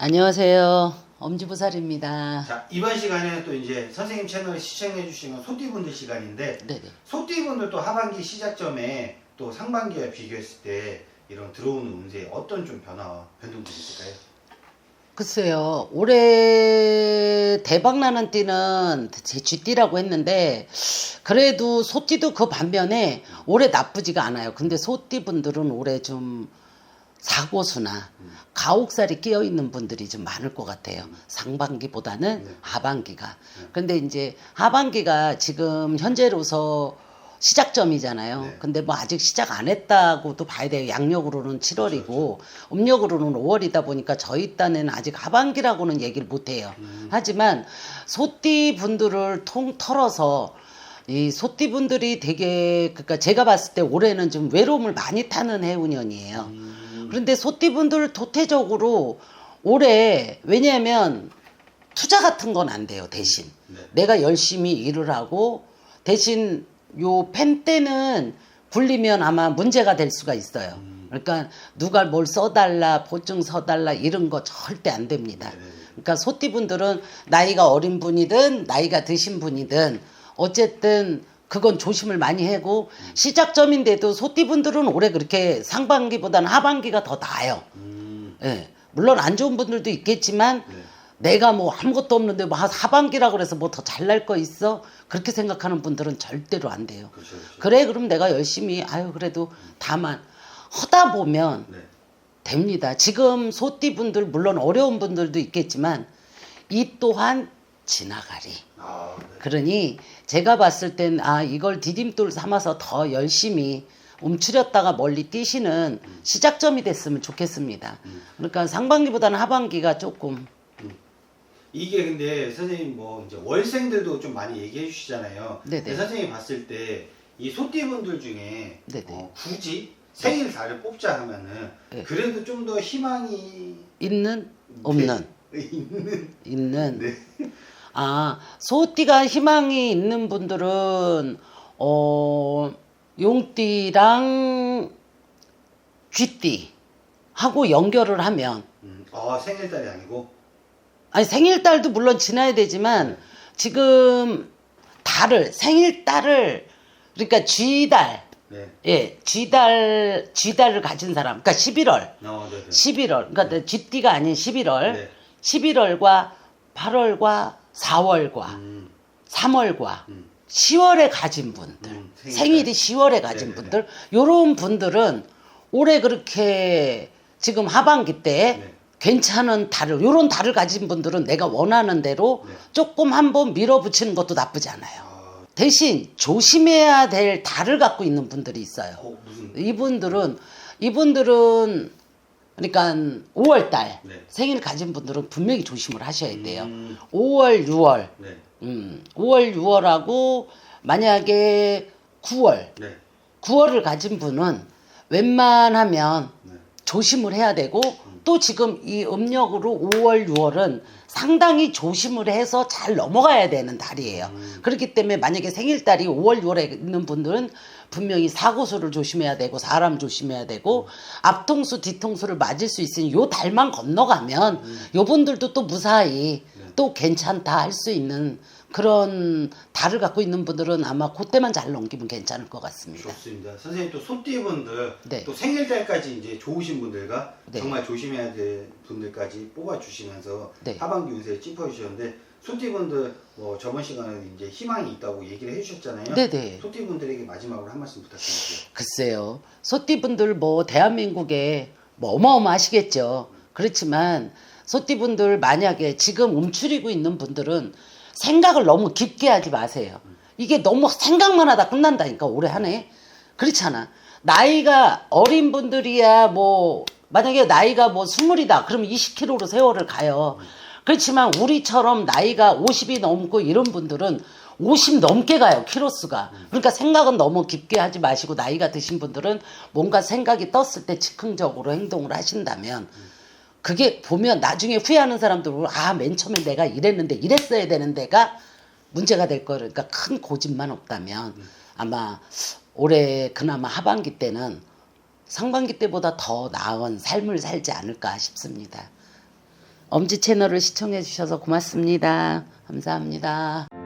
안녕하세요. 엄지부살입니다. 자 이번 시간에는 또 이제 선생님 채널을 시청해 주시는 소띠분들 시간인데 네네. 소띠분들 또 하반기 시작점에 또 상반기와 비교했을 때 이런 들어오는 운세에 어떤 좀 변화와 변동들이 있을까요? 글쎄요, 올해 대박나는 띠는 제 쥐띠라고 했는데, 그래도 소띠도 그 반면에 올해 나쁘지가 않아요. 근데 소띠 분들은 올해 좀 사고수나 가옥살이 끼어 있는 분들이 좀 많을 것 같아요. 상반기보다는 네. 하반기가. 근데 이제 하반기가 지금 현재로서 시작점이잖아요. 네. 근데 뭐 아직 시작 안 했다고도 봐야 돼요. 양력으로는 7월이고 음력으로는 5월이다 보니까 저희 딴에는 아직 하반기라고는 얘기를 못 해요. 하지만 소띠 분들을 통 털어서 이 소띠 분들이 되게 그러니까 제가 봤을 때 올해는 좀 외로움을 많이 타는 해운년이에요. 음, 그런데 소띠 분들 도태적으로 올해 왜냐하면 투자 같은 건 안 돼요 대신 네. 내가 열심히 일을 하고 대신 요 펜 때는 굴리면 아마 문제가 될 수가 있어요. 음. 그러니까 누가 뭘 써달라 보증 서달라 이런 거 절대 안 됩니다. 네네네. 그러니까 소띠분들은 나이가 어린 분이든 나이가 드신 분이든 어쨌든 그건 조심을 많이 하고 시작점인데도 소띠분들은 올해 그렇게 상반기보다는 하반기가 더 나아요. 음, 예. 물론 안 좋은 분들도 있겠지만 네. 내가 뭐 아무것도 없는데 뭐 하- 하반기라 그래서 뭐 더 잘 날 거 있어? 그렇게 생각하는 분들은 절대로 안 돼요. 그렇죠, 그렇죠. 그래 그럼 내가 열심히 아유 그래도 다만 하다 보면 네. 됩니다. 지금 소띠 분들 물론 어려운 분들도 있겠지만 이 또한 지나가리. 아, 네. 그러니 제가 봤을 땐 아 이걸 디딤돌 삼아서 더 열심히 움츠렸다가 멀리 뛰시는 시작점이 됐으면 좋겠습니다. 그러니까 상반기보다는 하반기가 조금 이게 근데 선생님 뭐 이제 월생들도 좀 많이 얘기해 주시잖아요. 네네. 근데 선생님이 봤을 때 이 소띠분들 중에. 어, 굳이 생일 달을 뽑자 하면은 네. 그래도 좀 더 희망이 있는 없는 있는 있는 네. 아 소띠가 희망이 있는 분들은 어 용띠랑 쥐띠 하고 연결을 하면. 음, 아 생일달이 아니고? 아니 생일달도 물론 지나야 되지만 지금 달을 생일달을 그러니까 쥐달. 네. 예 쥐달 쥐달을 가진 사람. 그러니까 11월. 어, 네, 네. 11월. 그러니까 쥐띠가 아닌 11월. 네. 11월과 8월과 4월과 음, 3월과 음. 10월에 가진 분들 음. 생일이 10월에 가진 네네네. 분들 요런 분들은 올해 그렇게 지금 하반기 때 네. 괜찮은 달을 요런 달을 가진 분들은 내가 원하는 대로 네. 조금 한번 밀어붙이는 것도 나쁘지 않아요. 아, 대신 조심해야 될 달을 갖고 있는 분들이 있어요. 어, 무슨 이분들은 이분들은 그러니까 5월 달 네. 생일 가진 분들은 분명히 조심을 하셔야 돼요. 음, 5월, 6월, 네. 음, 5월, 6월하고 만약에 9월, 네. 9월을 가진 분은 웬만하면 네. 조심을 해야 되고 또 지금 이 음력으로 5월, 6월은 상당히 조심을 해서 잘 넘어가야 되는 달이에요. 그렇기 때문에 만약에 생일달이 5월, 6월에 있는 분들은 분명히 사고수를 조심해야 되고 사람 조심해야 되고 앞통수, 뒤통수를 맞을 수 있으니 요 달만 건너가면 요 분들도 또 무사히 또 괜찮다 할 수 있는 그런 달을 갖고 있는 분들은 아마 그때만 잘 넘기면 괜찮을 것 같습니다. 좋습니다. 선생님 또 소띠분들 네. 또 생일 달까지 이제 좋으신 분들과 네. 정말 조심해야 될 분들까지 뽑아주시면서 네. 하반기 운세 짚어주셨는데 소띠분들 뭐 저번 시간에 이제 희망이 있다고 얘기를 해주셨잖아요. 네네. 소띠분들에게 마지막으로 한 말씀 부탁드릴게요. 글쎄요. 소띠분들 뭐 대한민국에 뭐 어마어마하시겠죠. 그렇지만 소띠분들 만약에 지금 움츠리고 있는 분들은 생각을 너무 깊게 하지 마세요. 이게 너무 생각만 하다 끝난다니까 올해 한 해. 그렇잖아. 나이가 어린 분들이야 뭐 만약에 나이가 뭐 스물이다 그러면 20km로 세월을 가요. 그렇지만 우리처럼 나이가 50이 넘고 이런 분들은 50 넘게 가요 키로수가 그러니까 생각은 너무 깊게 하지 마시고 나이가 드신 분들은 뭔가 생각이 떴을 때 즉흥적으로 행동을 하신다면 그게 보면 나중에 후회하는 사람들은 아맨 처음에 내가 이랬는데 이랬어야 되는 데가 문제가 될 거예요 그러니까 큰 고집만 없다면 아마 올해 그나마 하반기 때는 상반기 때보다 더 나은 삶을 살지 않을까 싶습니다. 엄지 채널을 시청해 주셔서 고맙습니다. 감사합니다.